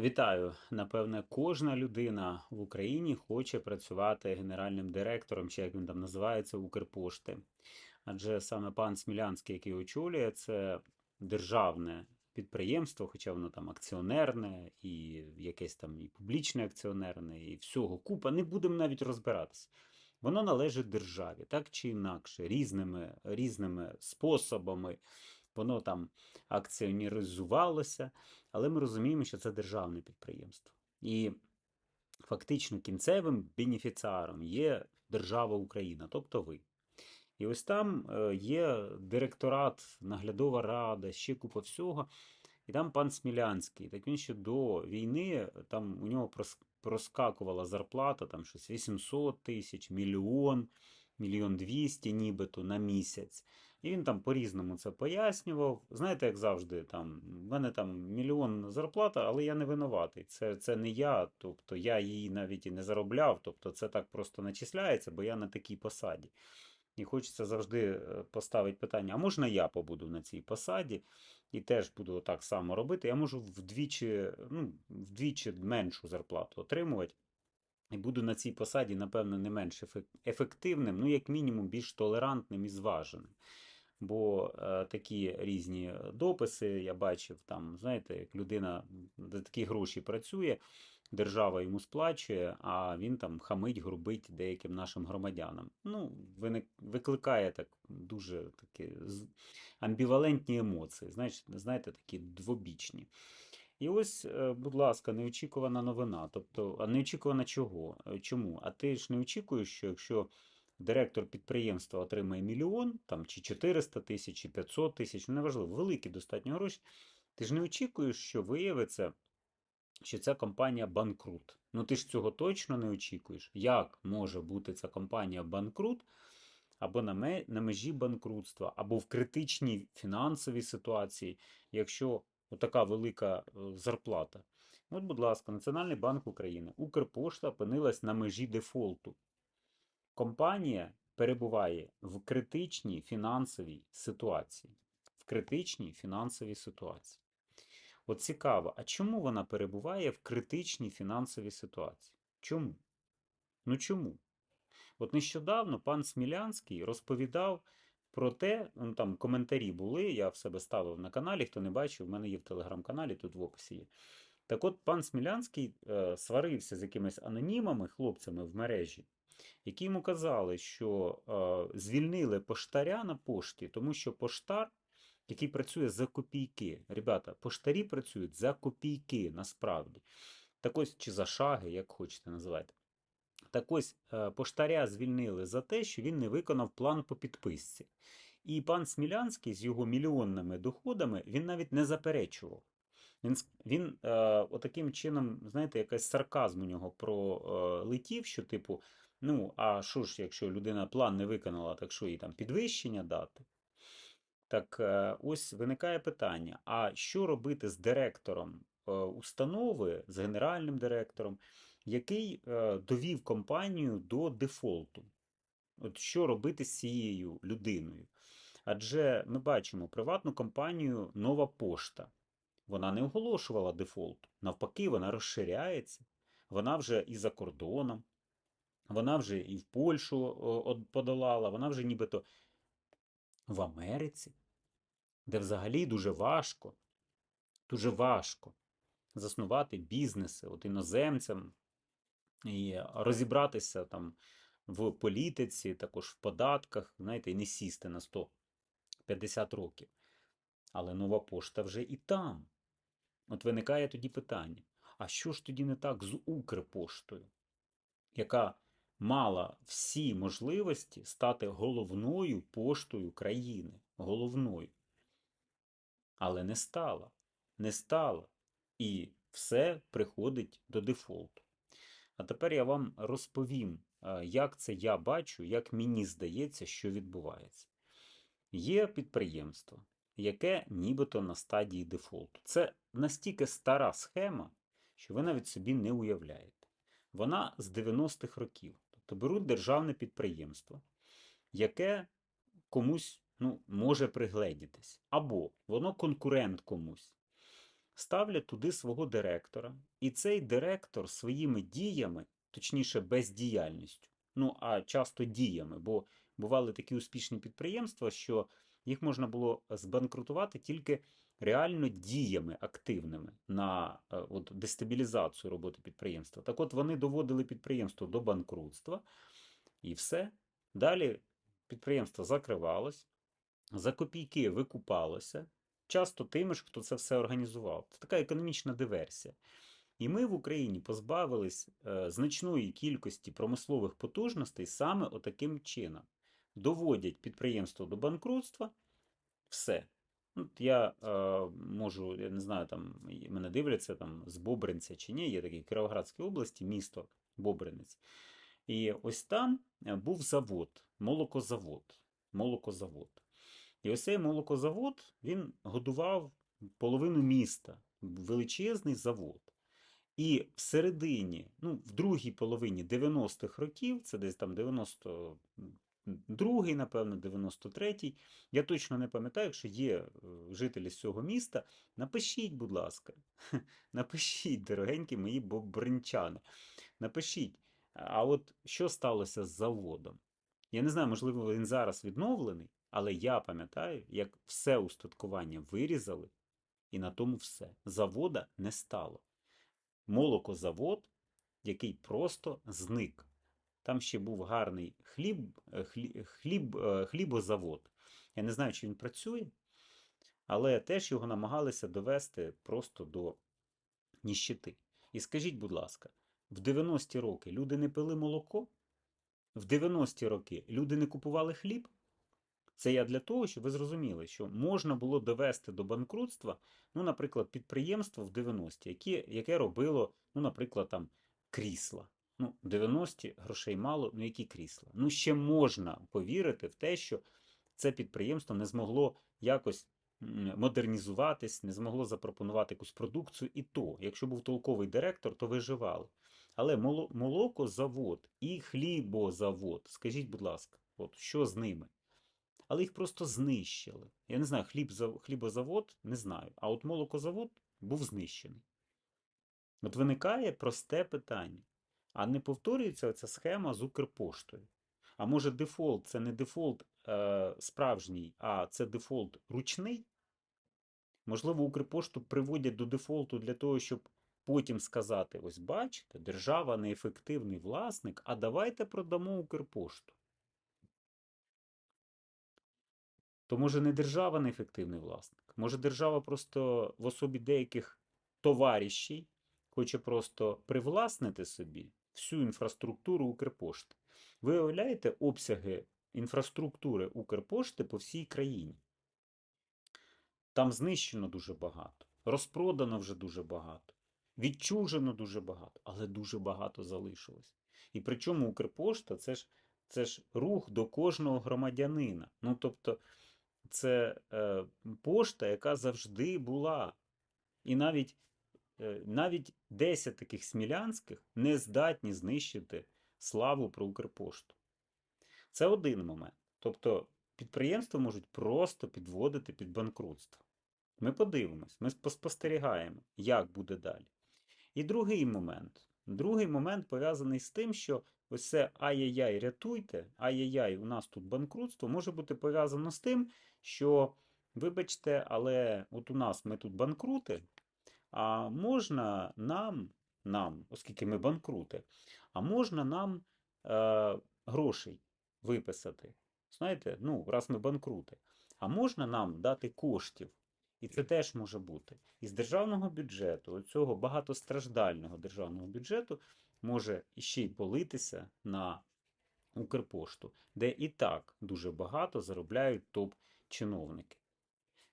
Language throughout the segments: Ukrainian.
Вітаю! Напевне, кожна людина в Україні хоче працювати генеральним директором, чи як він там називається, Укрпошти. Адже саме пан Смілянський, який очолює, це державне підприємство, хоча воно там акціонерне, і якесь там і публічне акціонерне, і всього купа. Не будемо навіть розбиратися. Воно належить державі, так чи інакше, різними, різними способами. Воно там акціонеризувалося, але ми розуміємо, що це державне підприємство. І фактично кінцевим бенефіціаром є держава Україна, тобто ви. І ось там е, є директорат, наглядова рада, ще купа всього. І там пан Смілянський. Так він ще до війни там у нього проскакувала зарплата, там щось 800 тисяч, мільйон, мільйон двісті нібито на місяць. І він там по-різному це пояснював. Знаєте, як завжди, там, в мене там мільйон зарплата, але я не винуватий. Це, це не я, тобто я її навіть і не заробляв, тобто це так просто начисляється, бо я на такій посаді. І хочеться завжди е, поставити питання: а можна я побуду на цій посаді і теж буду так само робити? Я можу вдвічі, ну, вдвічі меншу зарплату отримувати. І буду на цій посаді, напевно, не менш ефективним, ну, як мінімум, більш толерантним і зваженим. Бо е, такі різні дописи я бачив, там, знаєте, як людина за такі гроші працює, держава йому сплачує, а він там хамить, грубить деяким нашим громадянам. Ну, виник, викликає так дуже такі амбівалентні емоції, знаєте, знаєте, такі двобічні. І ось, е, будь ласка, неочікувана новина. Тобто, а неочікувана чого? Е, Чому? А ти ж не очікуєш, що якщо директор підприємства отримає мільйон, там, чи 400 тисяч, чи 500 тисяч, ну, неважливо, великі достатньо гроші, ти ж не очікуєш, що виявиться, що ця компанія банкрут. Ну ти ж цього точно не очікуєш. Як може бути ця компанія банкрут або на, на межі банкрутства, або в критичній фінансовій ситуації, якщо така велика е, зарплата? От, будь ласка, Національний банк України, Укрпошта опинилась на межі дефолту. Компанія перебуває в критичній фінансовій ситуації. В критичній фінансовій ситуації. От цікаво, а чому вона перебуває в критичній фінансовій ситуації? Чому? Ну чому? От нещодавно пан Смілянський розповідав про те, ну там коментарі були, я в себе ставив на каналі, хто не бачив, в мене є в телеграм-каналі, тут в описі є. Так от пан Смілянський е, сварився з якимись анонімами, хлопцями в мережі, які йому казали, що е, звільнили поштаря на пошті, тому що поштар, який працює за копійки. Ребята, поштарі працюють за копійки насправді. Так ось, чи за шаги, як хочете називати. Так ось е, поштаря звільнили за те, що він не виконав план по підписці. І пан Смілянський з його мільйонними доходами він навіть не заперечував. Він, він е, отаким чином, знаєте, якийсь сарказм у нього пролетів, що, типу, ну, а що ж, якщо людина план не виконала, так що їй там підвищення дати? Так е, ось виникає питання: а що робити з директором е, установи, з генеральним директором, який е, довів компанію до дефолту? От що робити з цією людиною? Адже ми бачимо приватну компанію Нова Пошта. Вона не оголошувала дефолт. Навпаки, вона розширяється. Вона вже і за кордоном, вона вже і в Польщу подолала, вона вже нібито в Америці, де взагалі дуже важко, дуже важко заснувати бізнеси от іноземцям і розібратися там в політиці, також в податках, знаєте, і не сісти на 150 років. Але нова пошта вже і там. От виникає тоді питання: а що ж тоді не так з Укрпоштою, яка мала всі можливості стати головною поштою країни, головною, але не стала, не стала. І все приходить до дефолту. А тепер я вам розповім, е, як це я бачу, як мені здається, що відбувається. Є підприємство, яке нібито на стадії дефолту. Це настільки стара схема, що ви навіть собі не уявляєте. Вона з 90-х років. Тобто беруть державне підприємство, яке комусь ну, може пригледітись, або воно конкурент комусь. ставлять туди свого директора, і цей директор своїми діями, точніше бездіяльністю, ну а часто діями, бо бували такі успішні підприємства, що їх можна було збанкрутувати тільки реально діями активними на е, от, дестабілізацію роботи підприємства. Так от вони доводили підприємство до банкрутства, і все. Далі підприємство закривалось, за копійки викупалося, часто тими ж, хто це все організував. Це така економічна диверсія. І ми в Україні позбавились е, значної кількості промислових потужностей саме отаким чином. Доводять підприємство до банкрутства, все. Ну, от я е, можу, я не знаю, там мене дивляться там з Бобринця чи ні, є такий Кіровоградській області, місто Бобринець. І ось там е, був завод, молокозавод. молокозавод. І ось цей молокозавод він годував половину міста, величезний завод. І всередині, ну, в другій половині 90-х років, це десь там 92-й, напевно, 93-й, я точно не пам'ятаю, якщо є е, жителі з цього міста, напишіть, будь ласка, напишіть, дорогенькі мої бобринчани, напишіть, а от що сталося з заводом? Я не знаю, можливо, він зараз відновлений, але я пам'ятаю, як все устаткування вирізали, і на тому все. Завода не стало. Молокозавод, який просто зник. Там ще був гарний хліб, е, хліб, хліб, е, хлібозавод. Я не знаю, чи він працює, але теж його намагалися довести просто до ніщити. І скажіть, будь ласка, в 90-ті роки люди не пили молоко? В 90-ті роки люди не купували хліб? Це я для того, щоб ви зрозуміли, що можна було довести до банкрутства, ну, наприклад, підприємство в 90-ті, яке, яке робило, ну, наприклад, там крісла. Ну, 90-ті грошей мало, ну які крісла? Ну, ще можна повірити в те, що це підприємство не змогло якось модернізуватись, не змогло запропонувати якусь продукцію, і то, якщо був толковий директор, то виживали. Але молокозавод і хлібозавод, скажіть, будь ласка, от що з ними? Але їх просто знищили. Я не знаю, хліб, хлібозавод не знаю. А от молокозавод був знищений. От виникає просте питання. А не повторюється ця схема з Укрпоштою? А може дефолт це не дефолт е, справжній, а це дефолт ручний? Можливо, Укрпошту приводять до дефолту для того, щоб потім сказати: ось бачите, держава неефективний власник, а давайте продамо Укрпошту. То може не держава неефективний власник? Може держава просто в особі деяких товаришів хоче просто привласнити собі всю інфраструктуру Укрпошти. Ви уявляєте обсяги інфраструктури Укрпошти по всій країні? Там знищено дуже багато, розпродано вже дуже багато, відчужено дуже багато, але дуже багато залишилось. І причому Укрпошта це ж, це ж рух до кожного громадянина. Ну, тобто, це е, пошта, яка завжди була. І навіть, навіть 10 таких смілянських не здатні знищити славу про Укрпошту. Це один момент. Тобто підприємства можуть просто підводити під банкрутство. Ми подивимось, ми спостерігаємо, як буде далі. І другий момент. Другий момент пов'язаний з тим, що ось це ай-яй-яй, рятуйте, ай-яй-яй, у нас тут банкрутство, може бути пов'язано з тим, що, вибачте, але от у нас ми тут банкрути, а можна нам, нам, оскільки ми банкрути, а можна нам е, грошей виписати. Знаєте, ну, раз ми банкрути, а можна нам дати коштів. І це теж може бути. Із державного бюджету, цього багатостраждального державного бюджету, може іще й политися на Укрпошту, де і так дуже багато заробляють топ-чиновники.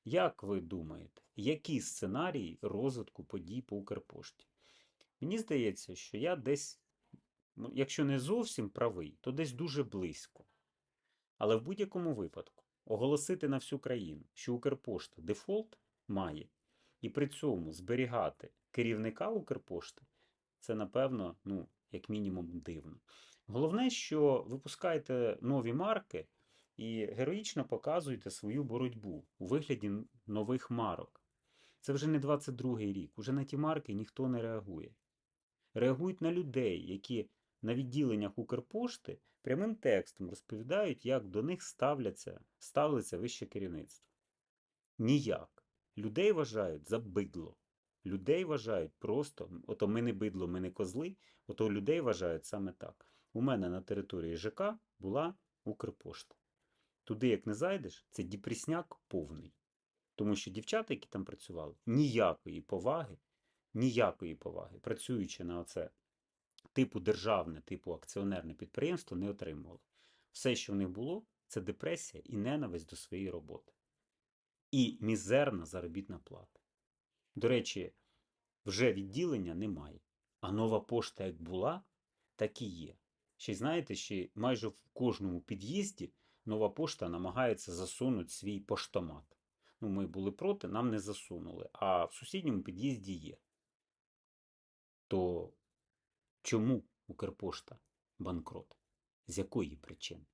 Як ви думаєте, які сценарії розвитку подій по Укрпошті? Мені здається, що я десь, ну, якщо не зовсім правий, то десь дуже близько. Але в будь-якому випадку оголосити на всю країну, що Укрпошта дефолт має, і при цьому зберігати керівника Укрпошти, це, напевно, ну, як мінімум, дивно. Головне, що випускаєте нові марки і героїчно показуєте свою боротьбу у вигляді нових марок. Це вже не 22-й рік. Уже на ті марки ніхто не реагує. Реагують на людей, які на відділеннях Укрпошти прямим текстом розповідають, як до них ставляться, ставиться вище керівництво. Ніяк. Людей вважають за бидло. Людей вважають просто, ото ми не бидло, ми не козли, ото людей вважають саме так. У мене на території ЖК була Укрпошта. Туди, як не зайдеш, це діпресняк повний. Тому що дівчата, які там працювали, ніякої поваги, ніякої поваги, працюючи на оце типу державне, типу акціонерне підприємство, не отримували. Все, що в них було, це депресія і ненависть до своєї роботи. І мізерна заробітна плата. До речі, вже відділення немає. А нова пошта як була, так і є. Ще знаєте, ще майже в кожному під'їзді нова пошта намагається засунути свій поштомат. Ну, ми були проти, нам не засунули, а в сусідньому під'їзді є. То чому Укрпошта банкрот? З якої причини?